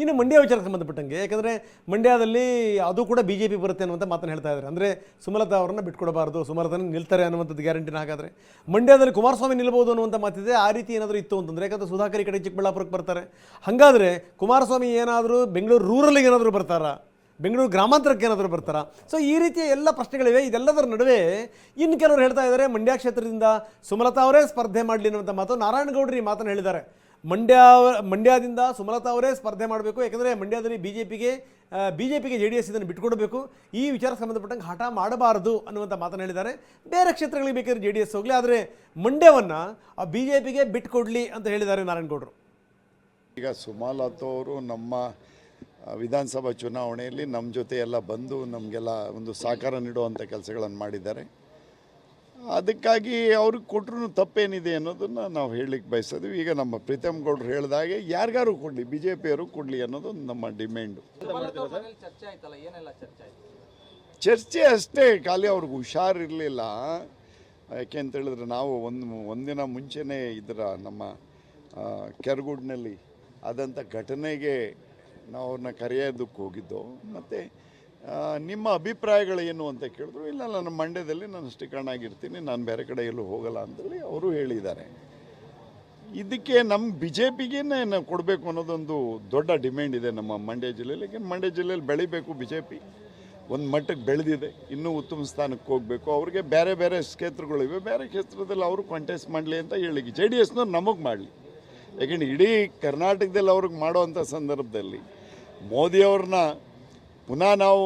ಇನ್ನು ಮಂಡ್ಯ ವಿಚಾರಕ್ಕೆ ಸಂಬಂಧಪಟ್ಟಂಗೆ, ಯಾಕಂದರೆ ಮಂಡ್ಯದಲ್ಲಿ ಅದು ಕೂಡ ಬಿ ಜೆ ಪಿ ಬರುತ್ತೆ ಅನ್ನುವಂಥ ಮಾತನ್ನು ಹೇಳ್ತಾ ಇದ್ದಾರೆ ಅಂದರೆ ಸುಮಲತಾ ಅವರನ್ನು ಬಿಟ್ಕೊಡಬಾರ್ದು, ಸುಮಲತಾನ ನಿಲ್ತಾರೆ ಅನ್ನುವಂಥದ್ದು ಗ್ಯಾರಂಟಿನ ಹಾಗಾದರೆ ಮಂಡ್ಯದಲ್ಲಿ ಕುಮಾರಸ್ವಾಮಿ ನಿಲ್ಬೋದು ಅನ್ನುವಂಥ ಮಾತಿದೆ, ಆ ರೀತಿ ಏನಾದರೂ ಇತ್ತು ಅಂತಂದರೆ, ಯಾಕಂದರೆ ಸುಧಾಕರ್ ಕಡೆ ಚಿಕ್ಕಬಳ್ಳಾಪುರಕ್ಕೆ ಬರ್ತಾರೆ. ಹಾಗಾದರೆ ಕುಮಾರಸ್ವಾಮಿ ಏನಾದರೂ ಬೆಂಗಳೂರು ರೂರಲ್ಗೆ ಏನಾದರೂ ಬರ್ತಾರಾ? ಬೆಂಗಳೂರು ಗ್ರಾಮಾಂತರಕ್ಕೆ ಏನಾದರೂ ಬರ್ತಾರಾ? ಸೊ ಈ ರೀತಿಯ ಎಲ್ಲ ಪ್ರಶ್ನೆಗಳಿವೆ. ಇದೆಲ್ಲದರ ನಡುವೆ ಇನ್ನು ಕೆಲವರು ಹೇಳ್ತಾ ಇದ್ದಾರೆ ಮಂಡ್ಯ ಕ್ಷೇತ್ರದಿಂದ ಸುಮಲತಾ ಅವರೇ ಸ್ಪರ್ಧೆ ಮಾಡಲಿ ಅನ್ನುವಂಥ ಮಾತು ನಾರಾಯಣಗೌಡರು ಈ ಮಾತನ್ನು ಹೇಳಿದ್ದಾರೆ. ಮಂಡ್ಯ ಮಂಡ್ಯದಿಂದ ಸುಮಲತಾ ಅವರೇ ಸ್ಪರ್ಧೆ ಮಾಡಬೇಕು. ಯಾಕಂದರೆ ಮಂಡ್ಯದಲ್ಲಿ ಬಿ ಜೆ ಪಿಗೆ ಬಿ ಜೆ ಪಿಗೆ ಜೆ ಡಿ ಎಸ್ ಇದನ್ನು ಬಿಟ್ಕೊಡಬೇಕು. ಈ ವಿಚಾರಕ್ಕೆ ಸಂಬಂಧಪಟ್ಟಂಗೆ ಹಠ ಮಾಡಬಾರದು ಅನ್ನುವಂಥ ಮಾತನ್ನು ಹೇಳಿದ್ದಾರೆ. ಬೇರೆ ಕ್ಷೇತ್ರಗಳಿಗೆ ಬೇಕಾದ್ರೆ ಜೆ ಡಿ ಎಸ್ ಹೋಗಲಿ, ಆದರೆ ಮಂಡ್ಯವನ್ನು ಆ ಬಿ ಜೆ ಪಿಗೆ ಬಿಟ್ಕೊಡ್ಲಿ ಅಂತ ಹೇಳಿದ್ದಾರೆ ನಾರಾಯಣಗೌಡರು ಈಗ ಸುಮಲತಾ ಅವರು ನಮ್ಮ ವಿಧಾನಸಭಾ ಚುನಾವಣೆಯಲ್ಲಿ ನಮ್ಮ ಜೊತೆ ಎಲ್ಲ ಬಂದು ನಮಗೆಲ್ಲ ಒಂದು ಸಹಕಾರ ನೀಡುವಂಥ ಕೆಲಸಗಳನ್ನು ಮಾಡಿದ್ದಾರೆ. ಅದಕ್ಕಾಗಿ ಅವ್ರಿಗೆ ಕೊಟ್ಟರು ತಪ್ಪೇನಿದೆ ಅನ್ನೋದನ್ನು ನಾವು ಹೇಳಲಿಕ್ಕೆ ಬಯಸೋದು ಈಗ ನಮ್ಮ ಪ್ರೀತಮ್ ಗೌಡ್ರು ಹೇಳಿದಾಗೆ ಯಾರಿಗಾರು ಕೊಡಲಿ ಬಿ ಜೆ ಪಿಯವರು ಕೊಡಲಿ ಅನ್ನೋದು ನಮ್ಮ ಡಿಮ್ಯಾಂಡು. ಚರ್ಚೆ ಅಷ್ಟೇ, ಖಾಲಿ ಅವ್ರಿಗೆ ಹುಷಾರಿರಲಿಲ್ಲ. ಯಾಕೆ ಅಂತ ಹೇಳಿದ್ರೆ ನಾವು ಒಂದು ಒಂದಿನ ಮುಂಚೆನೇ ಇದರ ನಮ್ಮ ಕೆರಗುಡ್ನಲ್ಲಿ ಆದಂಥ ಘಟನೆಗೆ ನಾವು ಅವ್ರನ್ನ ಕರೆಯೋದಕ್ಕೆ ಹೋಗಿದ್ದು, ಮತ್ತು ನಿಮ್ಮ ಅಭಿಪ್ರಾಯಗಳು ಏನು ಅಂತ ಕೇಳಿದ್ರು, ಇಲ್ಲ ನಾನು ಮಂಡ್ಯದಲ್ಲಿ ನಾನು ಸ್ಟಿಕರ್ಣ್ ಆಗಿರ್ತೀನಿ ನಾನು ಬೇರೆ ಕಡೆ ಎಲ್ಲೂ ಹೋಗಲ್ಲ ಅಂತೇಳಿ ಅವರು ಹೇಳಿದ್ದಾರೆ. ಇದಕ್ಕೆ ನಮ್ಮ ಬಿ ಜೆ ಪಿಗೆ ಕೊಡಬೇಕು ಅನ್ನೋದೊಂದು ದೊಡ್ಡ ಡಿಮ್ಯಾಂಡ್ ಇದೆ ನಮ್ಮ ಮಂಡ್ಯ ಜಿಲ್ಲೆಯಲ್ಲಿ, ಯಾಕೆಂದ್ರೆ ಮಂಡ್ಯ ಜಿಲ್ಲೆಯಲ್ಲಿ ಬೆಳಿಬೇಕು ಬಿ ಜೆ ಪಿ ಒಂದು ಮಟ್ಟಕ್ಕೆ ಬೆಳೆದಿದೆ, ಇನ್ನೂ ಉತ್ತಮ ಸ್ಥಾನಕ್ಕೆ ಹೋಗಬೇಕು. ಅವ್ರಿಗೆ ಬೇರೆ ಬೇರೆ ಕ್ಷೇತ್ರಗಳಿವೆ ಬೇರೆ ಕ್ಷೇತ್ರದಲ್ಲಿ ಅವರು ಕಾಂಟೆಸ್ಟ್ ಮಾಡಲಿ ಅಂತ ಹೇಳಿ ಜೆ ಡಿ ಎಸ್ನವ್ರು ನಮಗೆ ಮಾಡಲಿ. ಯಾಕೆಂದ್ರೆ ಇಡೀ ಕರ್ನಾಟಕದಲ್ಲಿ ಅವ್ರಿಗೆ ಮಾಡೋವಂಥ ಸಂದರ್ಭದಲ್ಲಿ ಮೋದಿಯವ್ರನ್ನ ಪುನಃ ನಾವು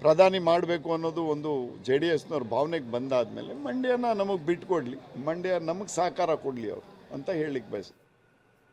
ಪ್ರಧಾನಿ ಮಾಡಬೇಕು ಅನ್ನೋದು ಒಂದು ಜೆ ಡಿ ಎಸ್ನವ್ರ ಭಾವನೆಗೆ ಬಂದಾದಮೇಲೆ ಮಂಡ್ಯನ ನಮಗೆ ಬಿಟ್ಕೊಡ್ಲಿ, ಮಂಡ್ಯ ನಮಗೆ ಸಹಕಾರ ಕೊಡಲಿ ಅವರು ಅಂತ ಹೇಳಲಿಕ್ಕೆ ಬಯಸ್ತೀನಿ.